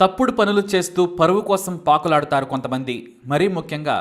తప్పుడు పనులు చేస్తూ పరువు కోసం పాకులాడుతారు కొంతమంది. మరీ ముఖ్యంగా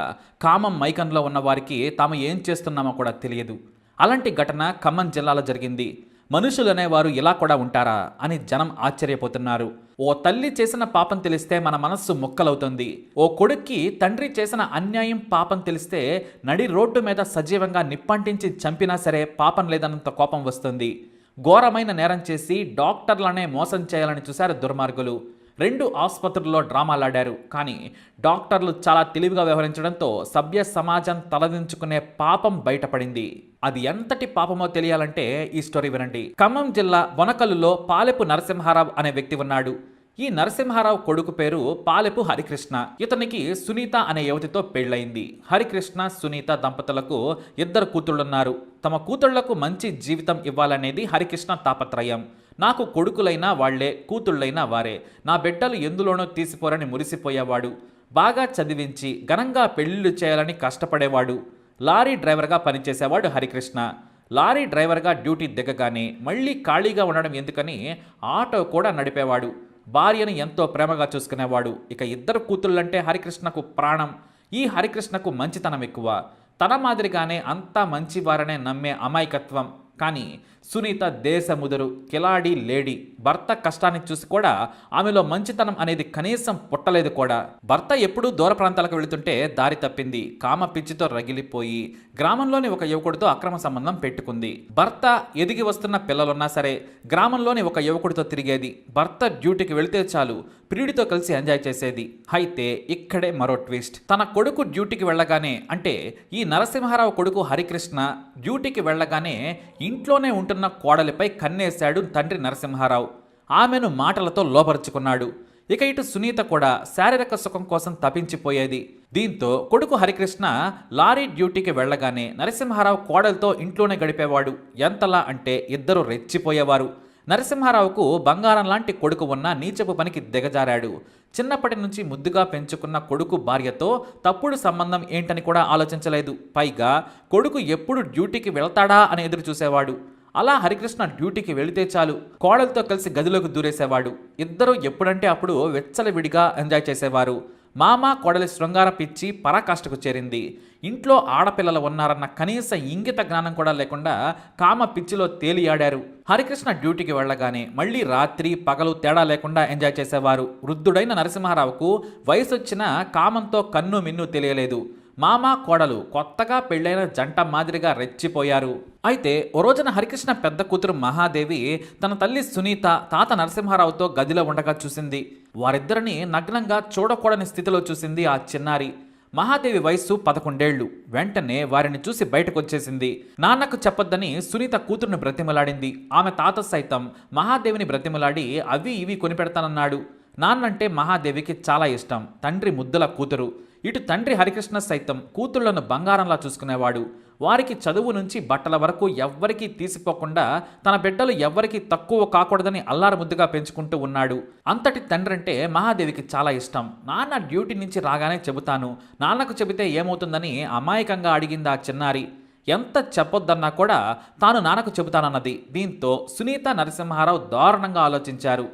కామం మైకంలో ఉన్న వారికి తాము ఏం చేస్తున్నామో కూడా తెలియదు. అలాంటి ఘటన ఖమ్మం జిల్లాలో జరిగింది. మనుషులు అనేవారు ఇలా కూడా ఉంటారా అని జనం ఆశ్చర్యపోతున్నారు. ఓ తల్లి చేసిన పాపం తెలిస్తే మన మనస్సు ముక్కలవుతుంది. ఓ కొడుక్కి తండ్రి చేసిన అన్యాయం పాపం తెలిస్తే నడి రోడ్డు మీద సజీవంగా నిప్పంటించి చంపినా సరే పాపం లేదన్నంత కోపం వస్తుంది. ఘోరమైన నేరం చేసి డాక్టర్లనే మోసం చేయాలని చూశారు దుర్మార్గులు. రెండు ఆసుపత్రుల్లో డ్రామాలాడారు. కానీ డాక్టర్లు చాలా తెలివిగా వ్యవహరించడంతో సభ్య సమాజం తలదించుకునే పాపం బయటపడింది. అది ఎంతటి పాపమో తెలియాలంటే ఈ స్టోరీ వినండి. ఖమ్మం జిల్లా వనకల్లులో పాలెపు నరసింహారావు అనే వ్యక్తి ఉన్నాడు. ఈ నరసింహారావు కొడుకు పేరు పాలెపు హరికృష్ణ. ఇతనికి సునీత అనే యువతితో పెళ్ళయింది. హరికృష్ణ సునీత దంపతులకు ఇద్దరు కూతుళ్ళున్నారు. తమ కూతుళ్ళకు మంచి జీవితం ఇవ్వాలనేది హరికృష్ణ తాపత్రయం. నాకు కొడుకులైనా వాళ్ళే కూతుళ్ళైనా వారే. నా బిడ్డలు ఎందులోనో తీసిపోరని మురిసిపోయేవాడు. బాగా చదివించి ఘనంగా పెళ్ళిళ్ళు చేయాలని కష్టపడేవాడు. లారీ డ్రైవర్గా పనిచేసేవాడు హరికృష్ణ. లారీ డ్రైవర్గా డ్యూటీ దిగగానే మళ్ళీ ఖాళీగా ఉండడం ఎందుకని ఆటో కూడా నడిపేవాడు. భార్యను ఎంతో ప్రేమగా చూసుకునేవాడు. ఇక ఇద్దరు కూతుళ్ళంటే హరికృష్ణకు ప్రాణం. ఈ హరికృష్ణకు మంచితనం ఎక్కువ. తన మాదిరిగానే అంతా మంచివారనే నమ్మే అమాయకత్వం. కానీ సునీత దేశముదరు కిలాడి లేడీ. భర్త కష్టాన్ని చూసి కూడా ఆమెలో మంచితనం అనేది కనీసం పుట్టలేదు కూడా. భర్త ఎప్పుడూ దూర ప్రాంతాలకు వెళుతుంటే దారి తప్పింది. కామ పిచ్చితో రగిలిపోయి గ్రామంలోని ఒక యువకుడితో అక్రమ సంబంధం పెట్టుకుంది. భర్త ఎదిగి వస్తున్న పిల్లలున్నా సరే గ్రామంలోని ఒక యువకుడితో తిరిగేది. భర్త డ్యూటీకి వెళితే చాలు ప్రియుడితో కలిసి ఎంజాయ్ చేసేది. అయితే ఇక్కడే మరో ట్విస్ట్. తన కొడుకు డ్యూటీకి వెళ్ళగానే అంటే ఈ నరసింహారావు కొడుకు హరికృష్ణ డ్యూటీకి వెళ్ళగానే ఇంట్లోనే ఉంటున్న కోడలిపై కన్నేశాడు తండ్రి నరసింహారావు. ఆమెను మాటలతో లోపరుచుకున్నాడు. ఇక ఇటు సునీత కూడా శారీరక సుఖం కోసం తప్పించిపోయేది దీంతో కొడుకు హరికృష్ణ లారీ డ్యూటీకి వెళ్ళగానే నరసింహారావు కోడలతో ఇంట్లోనే గడిపేవాడు. ఎంతలా అంటే ఇద్దరు రెచ్చిపోయేవారు. నరసింహారావుకు బంగారం లాంటి కొడుకు ఉన్న నీచపు పనికి దిగజారాడు. చిన్నప్పటి నుంచి ముద్దుగా పెంచుకున్న కొడుకు భార్యతో తప్పుడు సంబంధం ఏంటని కూడా ఆలోచించలేదు. పైగా కొడుకు ఎప్పుడు డ్యూటీకి వెళ్తాడా అని ఎదురు చూసేవాడు అలా హరికృష్ణ డ్యూటీకి వెళితే చాలు. కోడలతో కలిసి గదిలోకి దూరేసేవాడు. ఇద్దరు ఎప్పుడంటే అప్పుడు వెచ్చలవిడిగా ఎంజాయ్ చేసేవారు. మామ కోడలి శృంగార పిచ్చి పరాకాష్ఠకు చేరింది. ఇంట్లో ఆడపిల్లలు ఉన్నారన్న కనీస ఇంగిత జ్ఞానం కూడా లేకుండా కామ పిచ్చిలో తేలియాడారు. హరికృష్ణ డ్యూటీకి వెళ్ళగానే మళ్ళీ రాత్రి పగలు తేడా లేకుండా ఎంజాయ్ చేసేవారు. వృద్ధుడైన నరసింహారావుకు వయసొచ్చిన కామంతో కన్ను మిన్ను తెలియలేదు. మామ కోడలు కొత్తగా పెళ్ళైన జంట మాదిరిగా రెచ్చిపోయారు. అయితే ఓ రోజున హరికృష్ణ పెద్ద కూతురు మహాదేవి తన తల్లి సునీత తాత నరసింహారావుతో గదిలో ఉండగా చూసింది. వారిద్దరిని నగ్నంగా చూడకూడని స్థితిలో చూసింది ఆ చిన్నారి. మహాదేవి వయస్సు పదకొండేళ్ళు వెంటనే వారిని చూసి బయటకు వచ్చేసింది నాన్నకు చెప్పొద్దని సునీత కూతురుని బ్రతిమలాడింది. ఆమె తాత సైతం మహాదేవిని బ్రతిమలాడి అవి ఇవి కొనిపెడతానన్నాడు. నాన్నంటే మహాదేవికి చాలా ఇష్టం. తండ్రి ముద్దుల కూతురు. ఇటు తండ్రి హరికృష్ణ సైతం కూతుళ్ళను బంగారంలా చూసుకునేవాడు. వారికి చదువు నుంచి బట్టల వరకు ఎవ్వరికీ తీసిపోకుండా తన బిడ్డలు ఎవ్వరికీ తక్కువ కాకూడదని అల్లారు ముద్దుగా పెంచుకుంటూ ఉన్నాడు. అంతటి తండ్రి అంటే మహాదేవికి చాలా ఇష్టం. నాన్న డ్యూటీ నుంచి రాగానే చెబుతాను. నాన్నకు చెబితే ఏమవుతుందని అమాయకంగా అడిగింది ఆ చిన్నారి. ఎంత చెప్పొద్దన్నా కూడా తాను నాన్నకు చెబుతానన్నది. దీంతో సునీత నరసింహారావు దారుణంగా ఆలోచించారు.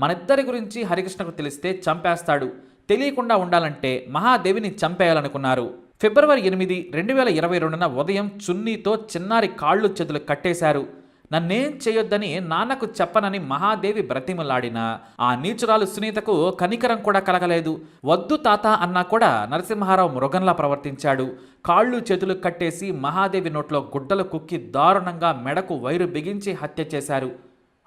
మనిద్దరి గురించి హరికృష్ణకు తెలిస్తే చంపేస్తాడు. తెలియకుండా ఉండాలంటే మహాదేవిని చంపేయాలనుకున్నారు. ఫిబ్రవరి ఎనిమిది రెండు వేల ఇరవై రెండున ఉదయం చున్నీతో చిన్నారి కాళ్ళు చేతులు కట్టేశారు. నన్నేం చేయొద్దని నాన్నకు చెప్పనని మహాదేవి బ్రతిమలాడినా. ఆ నీచురాలు సునీతకు కనికరం కూడా కలగలేదు. వద్దు తాత అన్నా కూడా నరసింహారావు మృగంలా ప్రవర్తించాడు. కాళ్ళు చేతులు కట్టేసి మహాదేవి నోట్లో గుడ్డలు కుక్కి దారుణంగా మెడకు వైరు బిగించి హత్య చేశారు.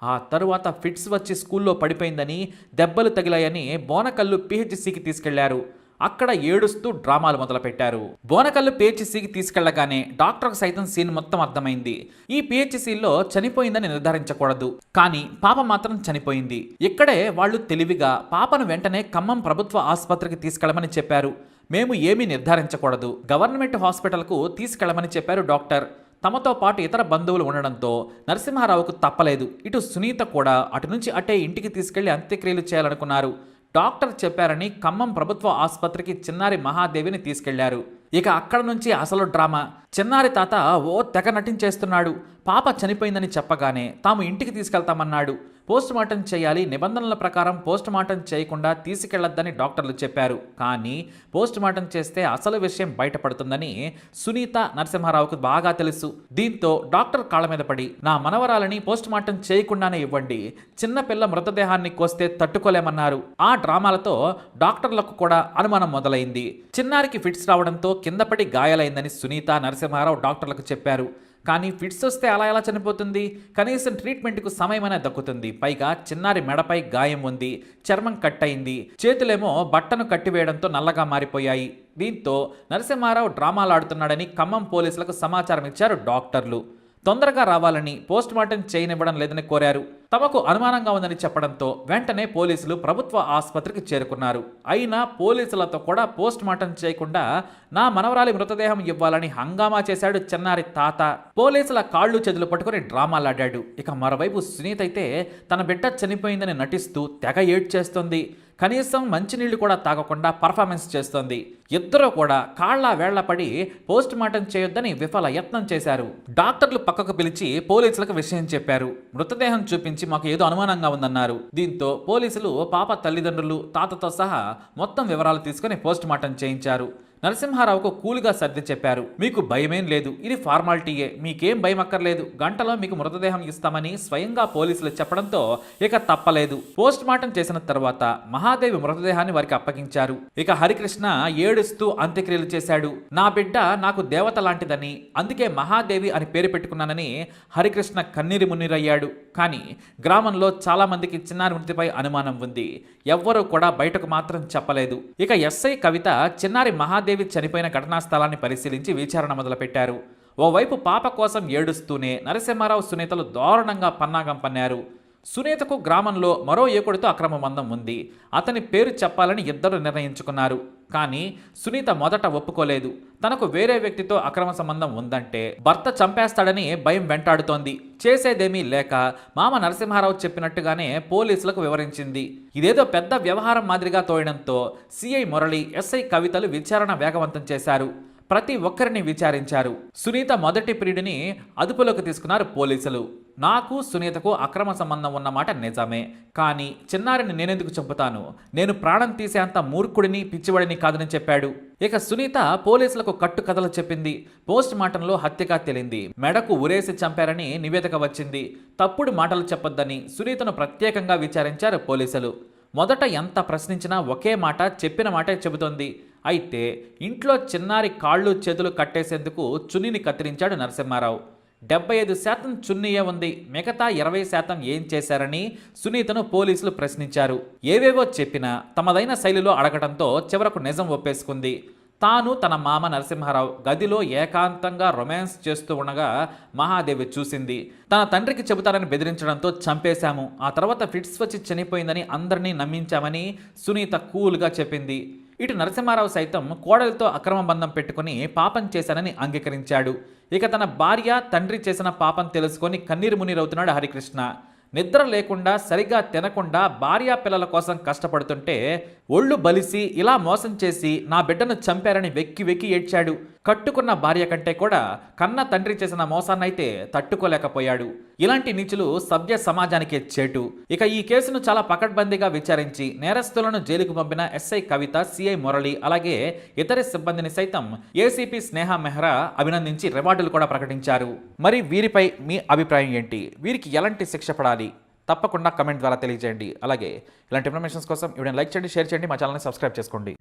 ఆ తరువాత ఫిట్స్ వచ్చి స్కూల్లో పడిపోయిందని దెబ్బలు తగిలాయని బోనకల్లు పిహెచ్సికి తీసుకెళ్ళారు. అక్కడ ఏడుస్తూ డ్రామాలు మొదలుపెట్టారు. బోనకల్లు పిహెచ్సికి తీసుకెళ్ళగానే డాక్టర్కు సైతం సీన్ మొత్తం అర్థమైంది. ఈ పిహెచ్సిలో చనిపోయిందని నిర్ధారించకూడదు. కానీ పాప మాత్రం చనిపోయింది. ఇక్కడే వాళ్ళు తెలివిగా పాపను వెంటనే ఖమ్మం ప్రభుత్వ ఆసుపత్రికి తీసుకెళ్ళమని చెప్పారు. మేము ఏమీ నిర్ధారించకూడదు. గవర్నమెంట్ హాస్పిటల్కు తీసుకెళ్ళమని చెప్పారు డాక్టర్. తమతో పాటు ఇతర బంధువులు ఉండడంతో నరసింహారావుకు తప్పలేదు. ఇటు సునీత కూడా అటు నుంచి అటే ఇంటికి తీసుకెళ్ళి అంత్యక్రియలు చేయాలనుకున్నారు. డాక్టర్ చెప్పారని ఖమ్మం ప్రభుత్వ ఆసుపత్రికి చిన్నారి మహాదేవిని తీసుకెళ్ళారు. ఇక అక్కడ నుంచి అసలు డ్రామా. చిన్నారి తాత ఓ తెగ నటించేస్తున్నాడు. పాప చనిపోయిందని చెప్పగానే తాము ఇంటికి తీసుకెళ్తామన్నాడు. పోస్ట్ మార్టం చేయాలి. నిబంధనల ప్రకారం పోస్ట్ మార్టం చేయకుండా తీసుకెళ్ళొద్దని డాక్టర్లు చెప్పారు. కానీ పోస్ట్ మార్టం చేస్తే అసలు విషయం బయటపడుతుందని సునీత నరసింహారావుకు బాగా తెలుసు. దీంతో డాక్టర్ కాళ్ళ మీద పడి నా మనవరాలని పోస్ట్ మార్టం చేయకుండానే ఇవ్వండి. చిన్నపిల్ల మృతదేహాన్ని కోస్తే తట్టుకోలేమన్నారు. ఆ డ్రామాలతో డాక్టర్లకు కూడా అనుమానం మొదలైంది. చిన్నారికి ఫిట్స్ రావడంతో కిందపడి గాయాలైందని సునీత నరసింహారావు డాక్టర్లకు చెప్పారు. కానీ ఫిట్స్ వస్తే అలా ఎలా చనిపోతుంది? కనీసం ట్రీట్మెంట్కు సమయమైనా దక్కుతుంది. పైగా చిన్నారి మెడపై గాయం ఉంది చర్మం కట్ అయింది చేతులేమో బట్టను కట్టివేయడంతో నల్లగా మారిపోయాయి. దీంతో నరసింహారావు డ్రామాలాడుతున్నాడని ఖమ్మం పోలీసులకు సమాచారం ఇచ్చారు డాక్టర్లు. తొందరగా రావాలని పోస్ట్ మార్టం చేయనివ్వడం లేదని కోరారు. తమకు అనుమానంగా ఉందని చెప్పడంతో వెంటనే పోలీసులు ప్రభుత్వ ఆసుపత్రికి చేరుకున్నారు. అయినా పోలీసులతో కూడా పోస్ట్ మార్టం చేయకుండా నా మనవరాలి మృతదేహం ఇవ్వాలని హంగామా చేశాడు చిన్నారి తాత. పోలీసుల కాళ్ళు చేతులు పట్టుకుని డ్రామాలాడాడు. ఇక మరోవైపు సునీత అయితే తన బిడ్డ చనిపోయిందని నటిస్తూ తెగ ఏడ్చేస్తుంది. కనీసం మంచినీళ్ళు కూడా తాగకుండా పర్ఫార్మెన్స్ చేస్తోంది. ఇద్దరూ కూడా కాళ్ళ వేళ్ళపడి పోస్ట్ మార్టం చేయొద్దని విఫల యత్నం చేశారు. డాక్టర్లు పక్కకు పిలిచి పోలీసులకు విషయం చెప్పారు. మృతదేహం చూపించి మాకు ఏదో అనుమానంగా ఉందన్నారు. దీంతో పోలీసులు పాప తల్లిదండ్రులు తాతతో సహా మొత్తం వివరాలు తీసుకుని పోస్ట్ మార్టం చేయించారు. నరసింహారావుకు కూలుగా సర్ది చెప్పారు. మీకు భయమేం లేదు. ఇది ఫార్మాలిటీయే. మీకేం భయం అక్కర్లేదు గంటలో మీకు మృతదేహం ఇస్తామని స్వయంగా పోలీసులు చెప్పడంతో ఇక తప్పలేదు. పోస్ట్ మార్టం చేసిన తర్వాత మహాదేవి మృతదేహాన్ని వారికి అప్పగించారు. ఇక హరికృష్ణ ఏడుస్తూ అంత్యక్రియలు చేశాడు. నా బిడ్డ నాకు దేవత లాంటిదని అందుకే మహాదేవి అని పేరు పెట్టుకున్నానని హరికృష్ణ కన్నీరి మున్నీరయ్యాడు. కానీ గ్రామంలో చాలా మందికి చిన్నారి మృతిపై అనుమానం ఉంది. ఎవ్వరూ కూడా బయటకు మాత్రం చెప్పలేదు. ఇక ఎస్ఐ కవిత చిన్నారి మహాదేవి చనిపోయిన ఘటనా స్థలాన్ని పరిశీలించి విచారణ మొదలుపెట్టారు. ఓవైపు పాప కోసం ఏడుస్తూనే నరసింహారావు సునీతలు దారుణంగా పన్నాగం పన్నారు. సునీతకు గ్రామంలో మరో యువకుడితో అక్రమ బంధం ఉంది. అతని పేరు చెప్పాలని ఇద్దరు నిర్ణయించుకున్నారు. కానీ సునీత మొదట ఒప్పుకోలేదు. తనకు వేరే వ్యక్తితో అక్రమ సంబంధం ఉందంటే భర్త చంపేస్తాడని భయం వెంటాడుతోంది. చేసేదేమీ లేక మామ నరసింహారావు చెప్పినట్టుగానే పోలీసులకు వివరించింది. ఇదేదో పెద్ద వ్యవహారం మాదిరిగా తోయడంతో సిఐ మురళి ఎస్ఐ కవితలు విచారణ వేగవంతం చేశారు. ప్రతి ఒక్కరిని విచారించారు. సునీత మొదటి పీరియడ్ని అదుపులోకి తీసుకున్నారు పోలీసులు. నాకు సునీతకు అక్రమ సంబంధం ఉన్నమాట నిజమే. కానీ చిన్నారిని నేనెందుకు చంపుతాను? నేను ప్రాణం తీసేంత మూర్ఖుడిని పిచ్చివాడిని కాదని చెప్పాడు. ఇక సునీత పోలీసులకు కట్టు కథలు చెప్పింది. పోస్ట్ మార్టంలో హత్యగా తేలింది. మెడకు ఉరేసి చంపారని నివేదిక వచ్చింది. తప్పుడు మాటలు చెప్పొద్దని సునీతను ప్రత్యేకంగా విచారించారు పోలీసులు. మొదట ఎంత ప్రశ్నించినా ఒకే మాట చెప్పిన మాటే చెబుతోంది. అయితే ఇంట్లో చిన్నారి కాళ్ళు చేతులు కట్టేసేందుకు చున్నీని కత్తిరించాడు నరసింహారావు. డెబ్బై ఐదు శాతం చున్నీయే ఉంది. మిగతా ఇరవై శాతం ఏం చేశారని సునీతను పోలీసులు ప్రశ్నించారు. ఏవేవో చెప్పినా తమదైన శైలిలో అడగడంతో చివరకు నిజం ఒప్పేసుకుంది. తాను తన మామ నరసింహారావు గదిలో ఏకాంతంగా రొమాన్స్ చేస్తూ ఉండగా మహాదేవి చూసింది. తన తండ్రికి చెబుతారని బెదిరించడంతో చంపేశాము. ఆ తర్వాత ఫిట్స్ వచ్చి చనిపోయిందని అందరినీ నమ్మించామని సునీత కూల్గా చెప్పింది. ఇటు నరసింహారావు సైతం కోడలితో అక్రమ బంధం పెట్టుకుని పాపం చేశానని అంగీకరించాడు. ఇక తన భార్య తండ్రి చేసిన పాపం తెలుసుకొని కన్నీరు మున్నీరవుతున్నాడు హరికృష్ణ. నిద్ర లేకుండా సరిగా తినకుండా భార్యా పిల్లల కోసం కష్టపడుతుంటే ఒళ్ళు బలిసి ఇలా మోసం చేసి నా బిడ్డను చంపారని వెక్కి వెక్కి ఏడ్చాడు. కట్టుకున్న భార్య కంటే కూడా కన్న తండ్రి చేసిన మోసాన్నైతే తట్టుకోలేకపోయాడు. ఇలాంటి నీచులు సభ్య సమాజానికే చేటు. ఇక ఈ కేసును చాలా పకడ్బందీగా విచారించి నేరస్తులను జైలుకు పంపిన ఎస్ఐ కవిత సిఐ మురళి అలాగే ఇతర సిబ్బందిని సైతం ఏసీపీ స్నేహ మెహ్రా అభినందించి రివార్డులు కూడా ప్రకటించారు. మరి వీరిపై మీ అభిప్రాయం ఏంటి? వీరికి ఎలాంటి శిక్ష పడాలి? తప్పకుండా కమెంట్ ద్వారా తెలియజేయండి. అలాగే ఇలాంటి ఇన్ఫర్మేషన్స్ కోసం వీడియోని లైక్ చేయండి షేర్ చేయండి మా ఛానల్ని సబ్స్క్రైబ్ చేసుకోండి.